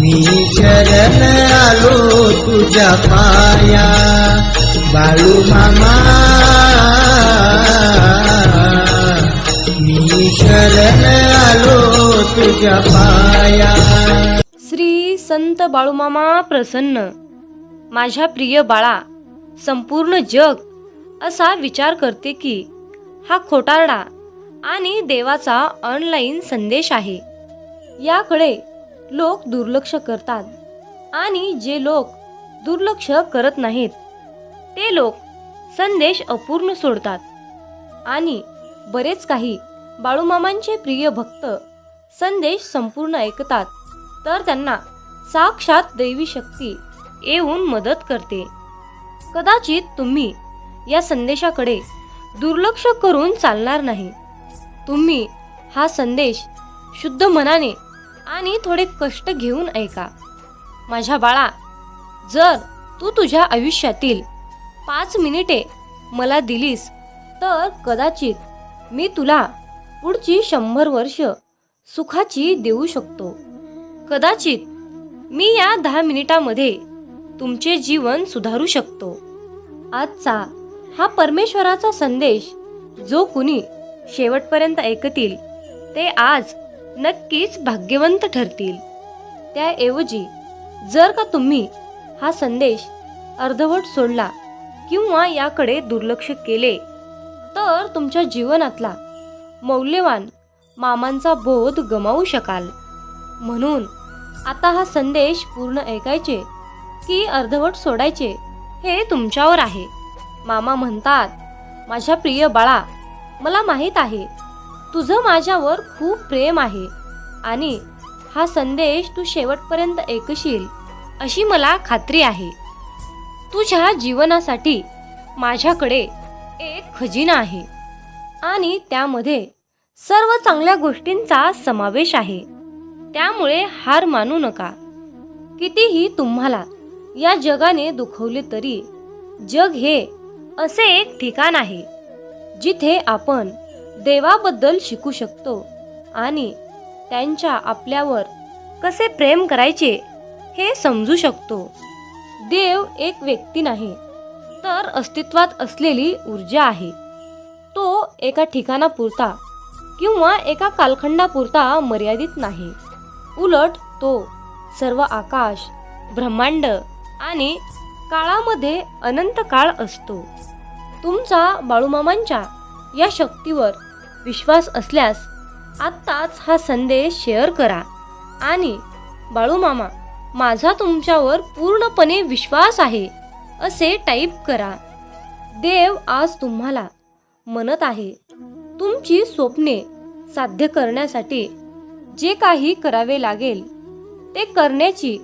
मी शरण आलो तुझ्या पाया. बाळू मामा मी शरण आलो तुझ्या पाया. श्री संत बाळूमामा प्रसन्न. माझ्या प्रिय बाळा संपूर्ण जग असा विचार करते की हा खोटारडा आणि देवाचा ऑनलाईन संदेश आहे. याकडे लोक दुर्लक्ष करतात आणि जे लोक दुर्लक्ष करत नाहीत ते लोक संदेश अपूर्ण सोडतात. आणि बरेच काही बाळूमामांचे प्रिय भक्त संदेश संपूर्ण ऐकतात तर त्यांना साक्षात दैवी शक्ती येऊन मदत करते. कदाचित तुम्ही या संदेशाकडे दुर्लक्ष करून चालणार नाही. तुम्ही हा संदेश शुद्ध मनाने आणि थोडे कष्ट घेऊन ऐका. माझ्या बाळा जर तू तुझ्या आयुष्यातील पाच मिनिटे मला दिलीस तर कदाचित मी तुला पुढची शंभर वर्ष सुखाची देऊ शकतो. कदाचित मी या दहा मिनिटामध्ये तुमचे जीवन सुधारू शकतो. आजचा हा परमेश्वराचा संदेश जो कुणी शेवटपर्यंत ऐकतील ते आज नक्कीच भाग्यवंत ठरतील. त्याऐवजी जर का तुम्ही हा संदेश अर्धवट सोडला किंवा याकडे दुर्लक्ष केले तर तुमच्या जीवनातला मौल्यवान मामांचा बोध गमावू शकाल. म्हणून आता हा संदेश पूर्ण ऐकायचे की अर्धवट सोडायचे हे तुमच्यावर आहे. मामा म्हणतात माझ्या प्रिय बाळा मला माहीत आहे. तुझं माझ्यावर खूप प्रेम आहे. आणि हा संदेश तू शेवटपर्यंत ऐकशील अशी मला खात्री आहे. तुझ्या जीवनासाठी माझ्याकडे एक खजिना आहे. आणि त्यामध्ये सर्व चांगल्या गोष्टींचा समावेश आहे. त्यामुळे हार मानू नका. कितीही तुम्हाला या जगाने दुखवले तरी जग हे असे एक ठिकाण आहे. जिथे आपण देवाबद्दल शिकू शकतो आणि त्यांच्या आपल्यावर कसे प्रेम करायचे हे समजू शकतो. देव एक व्यक्ती नाही तर अस्तित्वात असलेली ऊर्जा आहे. तो एका ठिकाणापुरता किंवा एका कालखंडापुरता मर्यादित नाही. उलट तो सर्व आकाश ब्रह्मांड आणि काळामध्ये अनंत काळ असतो. तुमचा बाळूमामांच्या या शक्तीवर विश्वास असल्यास आत्ताच हा संदेश शेअर करा. आणि बाळूमामा माझा तुमच्यावर पूर्णपणे विश्वास आहे असे टाईप करा. देव आज तुम्हाला म्हणत आहे तुमची स्वप्ने साध्य करण्यासाठी जे काही करावे लागेल ते करण्याची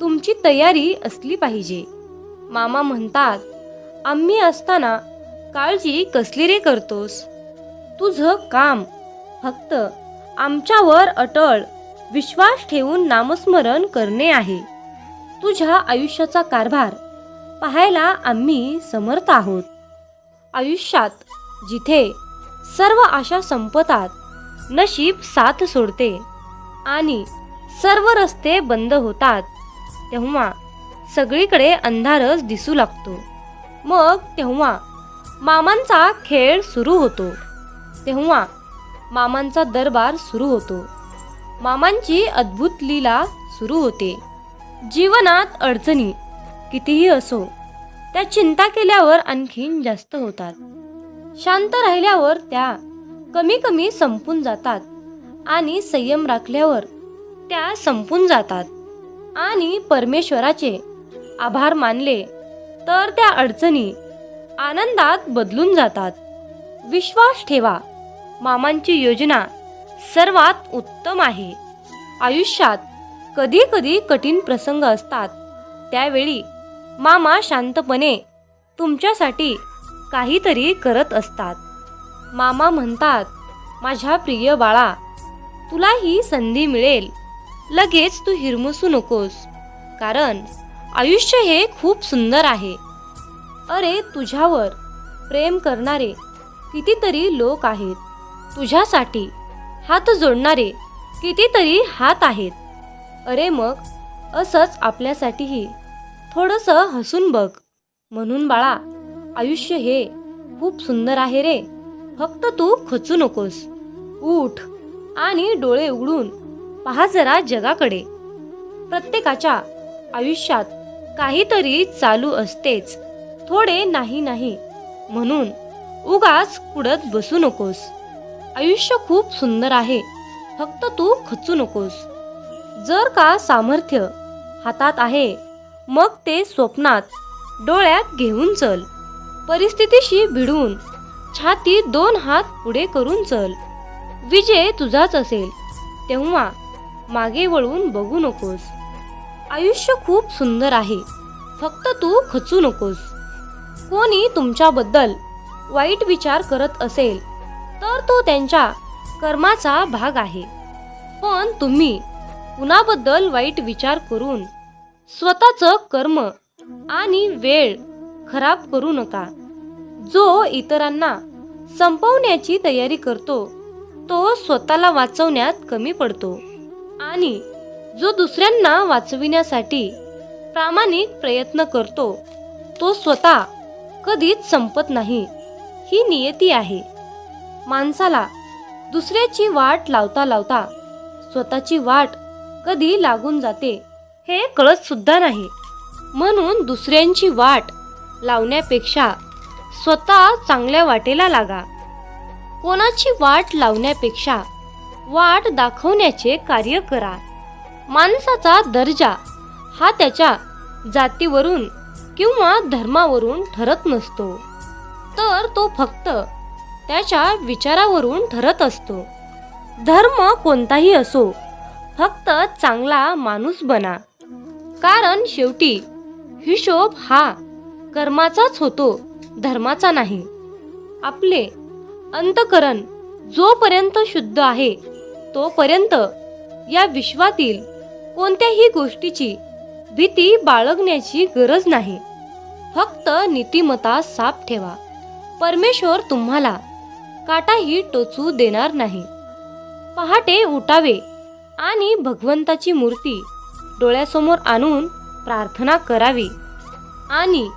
तुमची तयारी असली पाहिजे. मामा म्हणतात आम्ही असताना काळजी कसली रे करतोस? तुझं काम फक्त आमच्यावर अटळ विश्वास ठेवून नामस्मरण करणे आहे. तुझ्या आयुष्याचा कारभार पाहायला आम्ही समर्थ आहोत. आयुष्यात जिथे सर्व आशा संपतात नशीब साथ सोडते आणि सर्व रस्ते बंद होतात तेव्हा सगळीकडे अंधारच दिसू लागतो. मग तेव्हा मामांचा खेळ सुरू होतो. तेव्हा मामांचा दरबार सुरू होतो. मामांची अद्भुत लीला सुरू होते. जीवनात अडचणी कितीही असो त्या चिंता केल्यावर आणखीन जास्त होतात. शांत राहिल्यावर त्या कमी कमी संपून जातात आणि संयम राखल्यावर त्या संपून जातात. आणि परमेश्वराचे आभार मानले तर त्या अडचणी आनंदात बदलून जातात. विश्वास ठेवा. मामांची योजना सर्वात उत्तम आहे. आयुष्यात कधी कधी कठीण प्रसंग असतात. त्यावेळी मामा शांतपणे तुमच्यासाठी काहीतरी करत असतात. मामा म्हणतात माझ्या प्रिय बाळा तुला ही संधी मिळेल. लगेच तू हिरमुसू नकोस. कारण आयुष्य हे खूप सुंदर आहे. अरे तुझ्यावर. प्रेम करणारे कितीतरी लोक आहेत. तुझ्यासाठी हात जोडणारे कितीतरी हात आहेत. अरे मग असंच आपल्यासाठीही थोडंसं हसून बघ. म्हणून बाळा आयुष्य हे खूप सुंदर आहे रे. फक्त तू खचू नकोस. उठ आणि डोळे उघडून पहा जरा जगाकडे. प्रत्येकाच्या आयुष्यात काहीतरी चालू असतेच. थोडे नाही नाही. म्हणून उगाच कुडत बसू नकोस. आयुष्य खूप सुंदर आहे. फक्त तू खचू नकोस. जर का सामर्थ्य हातात आहे मग ते स्वप्नात डोळ्यात घेऊन चल. परिस्थितीशी भिडून छाती दोन हात पुढे करून चल. विजय तुझाच असेल तेव्हा मागे वळून बघू नकोस. आयुष्य खूप सुंदर आहे. फक्त तू खचू नकोस. कोणी तुमच्याबद्दल वाईट विचार करत असेल तर तो त्यांच्या कर्माचा भाग आहे. पण तुम्ही कुणाबद्दल वाईट विचार करून स्वतःचं कर्म आणि वेळ खराब करू नका. जो इतरांना संपवण्याची तयारी करतो तो स्वतःला वाचवण्यात कमी पडतो आणि जो दुसऱ्यांना वाचविण्यासाठी प्रामाणिक प्रयत्न करतो तो स्वतः कधीच संपत नाही. ही नियती आहे. माणसाला दुसऱ्याची वाट लावता लावता स्वतःची वाट कधी लागून जाते हे कळत सुद्धा नाही. म्हणून दुसऱ्यांची वाट लावण्यापेक्षा स्वतः चांगल्या वाटेला लागा. कोणाची वाट लावण्यापेक्षा वाट दाखवण्याचे कार्य करा. माणसाचा दर्जा हा त्याच्या जातीवरून किंवा धर्मावरून ठरत नसतो. तर तो फक्त त्याच्या विचारावरून ठरत असतो. धर्म कोणताही असो फक्त चांगला माणूस बना. कारण शेवटी हिशोब हा कर्माचाच होतो धर्माचा नाही. आपले अंतकरण जोपर्यंत शुद्ध आहे तोपर्यंत या विश्वातील कोणत्याही गोष्टीची भीती बाळगण्याची गरज नाही. फक्त नीतिमता साफ ठेवा. परमेश्वर तुम्हाला काटाही टोचू देणार नाही. पहाटे उठावे आणि भगवंताची मूर्ती डोळ्यासमोर आणून प्रार्थना करावी. आणि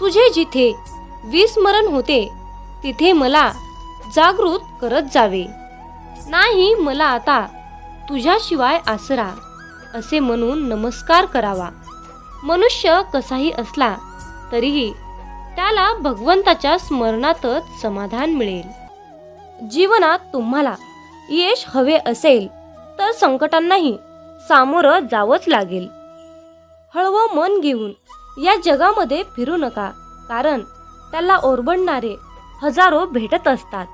तुझे जिथे विस्मरण होते तिथे मला जागृत करत जावे. नाही मला आता तुझ्याशिवाय आसरा असे म्हणून नमस्कार करावा. मनुष्य कसाही असला तरीही त्याला भगवंताच्या स्मरणातच समाधान मिळेल. जीवनात तुम्हाला यश हवे असेल तर संकटांनाही सामोरं जावंच लागेल. हळवं मन घेऊन या जगामध्ये फिरू नका कारण त्याला ओरबडणारे हजारो भेटत असतात.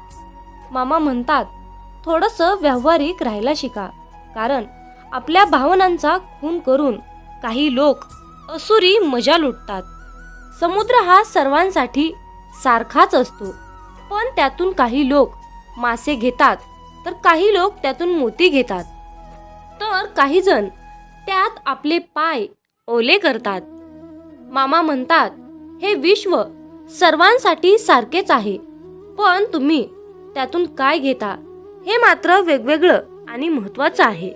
मामा म्हणतात थोडंसं व्यावहारिक राहायला शिका कारण आपल्या भावनांचा खून करून काही लोक असुरी मजा लुटतात. समुद्र हा सर्वांसाठी सारखाच असतो. पण त्यातून काही लोक मासे घेतात तर काही लोक त्यातून मोती घेतात. तर काही जण त्यात आपले पाय ओले करतात. मामा म्हणतात हे विश्व सर्वांसाठी सारखेच आहे पण तुम्ही त्यातून काय घेता? हे मात्र वेगवेगळं आणि महत्वाचं आहे.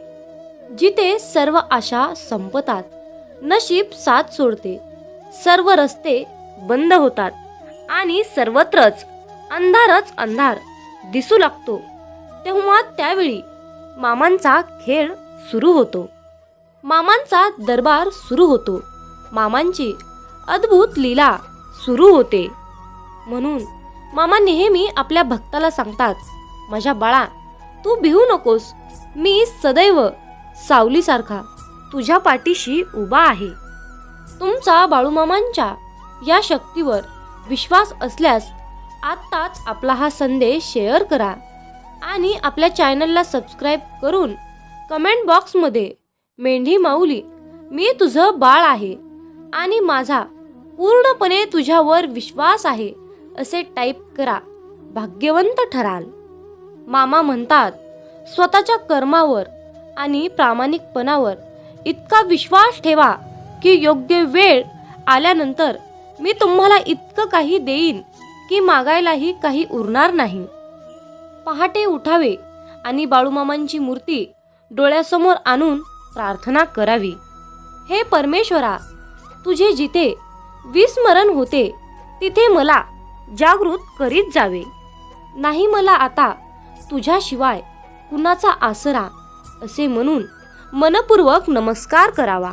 जिथे सर्व आशा संपतात नशीब साथ सोडते. सर्व रस्ते बंद होतात आणि सर्वत्रच अंधारच अंधार दिसू लागतो. तेव्हा त्यावेळी मामांचा खेळ सुरू होतो. मामांचा दरबार सुरू होतो. मामांची अद्भुत लीला सुरू होते. म्हणून मामा नेहमी आपल्या भक्ताला सांगतात माझ्या बाळा तू भिवू नकोस. मी सदैव सावलीसारखा तुझ्या पाठीशी उभा आहे. तुमचा बाळूमामांच्या या शक्तीवर विश्वास असल्यास आत्ताच आपला हा संदेश शेअर करा आणि आपल्या चॅनलला सबस्क्राईब करून कमेंट बॉक्समध्ये मेंढी माऊली मी तुझं बाळ आहे आणि माझा पूर्णपणे तुझ्यावर विश्वास आहे असे टाईप करा. भाग्यवंत ठराल. मामा म्हणतात स्वतःच्या कर्मावर आणि प्रामाणिकपणावर इतका विश्वास ठेवा की योग्य वेळ आल्यानंतर मी तुम्हाला इतकं काही देईन की मागायलाही काही उरणार नाही. पहाटे उठावे आणि बाळूमामांची मूर्ती डोळ्यासमोर आणून प्रार्थना करावी. हे परमेश्वरा तुझे जिथे विस्मरण होते तिथे मला जागृत करीत जावे. नाही मला आता तुझ्याशिवाय कुणाचा आसरा असे म्हणून मनपूर्वक नमस्कार करावा.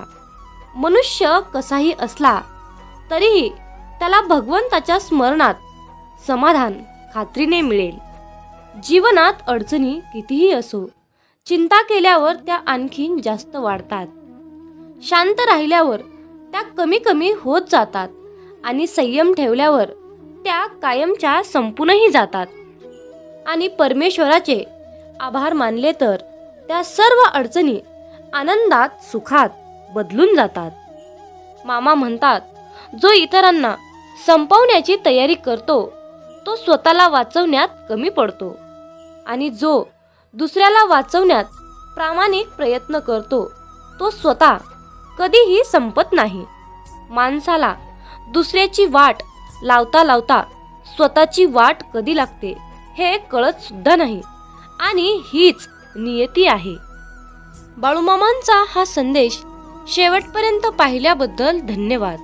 मनुष्य कसाही असला तरीही त्याला भगवंताच्या स्मरणात समाधान खात्रीने मिळेल. जीवनात अडचणी कितीही असो चिंता केल्यावर त्या आणखीन जास्त वाढतात. शांत राहिल्यावर त्या कमी कमी होत जातात आणि संयम ठेवल्यावर त्या कायमच्या संपूनही जातात. आणि परमेश्वराचे आभार मानले तर त्या सर्व अडचणी आनंदात सुखात बदलून जातात. मामा म्हणतात जो इतरांना संपवण्याची तयारी करतो तो स्वतःला वाचवण्यात कमी पडतो आणि जो दुसऱ्याला वाचवण्यात प्रामाणिक प्रयत्न करतो तो स्वतः कधीही संपत नाही. माणसाला दुसऱ्याची वाट लावता लावता स्वतःची वाट कधी लागते हे कळत सुद्धा नाही आणि हीच नियती आहे. बाळूमामांचा हा संदेश शेवटपर्यंत पाहिल्याबद्दल धन्यवाद.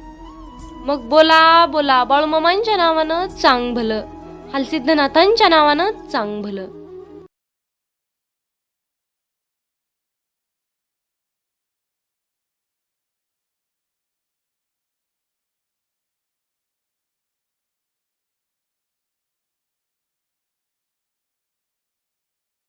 मग बोला बोला बाळूमामांच्या नावानं चांग भलं हलसिद्धनाथांच्या नावानं चांग भलं